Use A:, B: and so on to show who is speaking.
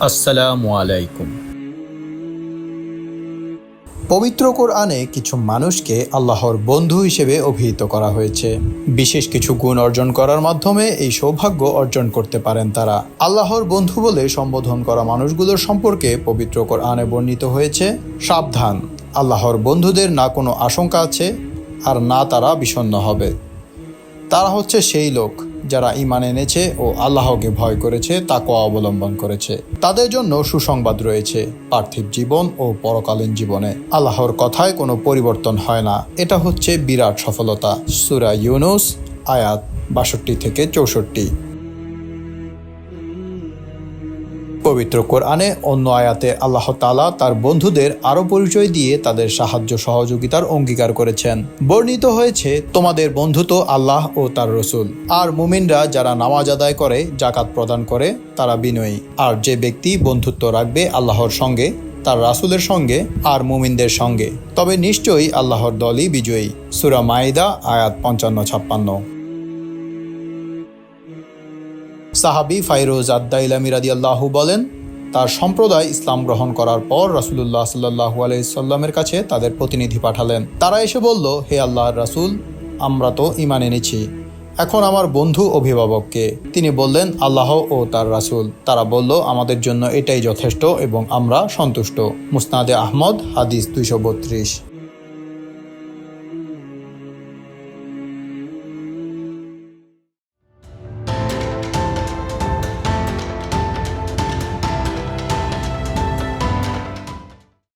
A: আসসালামু আলাইকুম
B: পবিত্র কোরআনে কিছু মানুষকে আল্লাহর বন্ধু হিসেবে অভিহিত করা হয়েছে। বিশেষ কিছু গুণ অর্জন করার মাধ্যমে এই সৌভাগ্য অর্জন করতে পারেন তারা। আল্লাহর বন্ধু বলে সম্বোধন করা মানুষগুলোর সম্পর্কে পবিত্র কোরআনে বর্ণিত হয়েছে, সাবধান। আল্লাহর বন্ধুদের না কোনো আশঙ্কা আছে, আর না তারা বিষণ্ণ হবে। তারা হচ্ছে সেই লোক যারা ইমান এনেছে ও আল্লাহকে ভয় করেছে তাকোয়া অবলম্বন করেছে। তাদের জন্য সুসংবাদ রয়েছে পার্থিব জীবন ও পরকালীন জীবনে। আল্লাহর কথায় কোনো পরিবর্তন হয় না। এটা হচ্ছে বিরাট সফলতা। সুরা ইউনুস, আয়াত বাষট্টি থেকে চৌষট্টি। পবিত্র কোরআনে অন্য আয়াতে আল্লাহ তালা তার বন্ধুদের আরও পরিচয় দিয়ে তাদের সাহায্য সহযোগিতার অঙ্গীকার করেছেন। বর্ণিত হয়েছে, তোমাদের বন্ধু তো আল্লাহ ও তার রসুল। আর মুমিনরা যারা নামাজ আদায় করে জাকাত প্রদান করে, তারা বিনয়ী। আর যে ব্যক্তি বন্ধুত্ব রাখবে আল্লাহর সঙ্গে, তার রাসুলের সঙ্গে, আর মুমিনদের সঙ্গে, তবে নিশ্চয়ই আল্লাহর দলই বিজয়ী। সুরা মাইদা, আয়াত পঞ্চান্ন ছাপ্পান্ন। সাহাবি ফাইরোজ আদ্দাইলামি রাদি আল্লাহু বলেন, তার সম্প্রদায় ইসলাম গ্রহণ করার পর রাসুলুল্লাহ সাল্লাহু আলাইসাল্লামের কাছে তাদের প্রতিনিধি পাঠালেন। তারা এসে বলল, হে আল্লাহর রাসুল, আমরা তো ইমান এনেছি। এখন আমার বন্ধু অভিভাবককে। তিনি বললেন, আল্লাহ ও তার রাসুল। তারা বলল, আমাদের জন্য এটাই যথেষ্ট এবং আমরা সন্তুষ্ট। মুসনাদে আহমদ, হাদিস দুইশো বত্রিশ।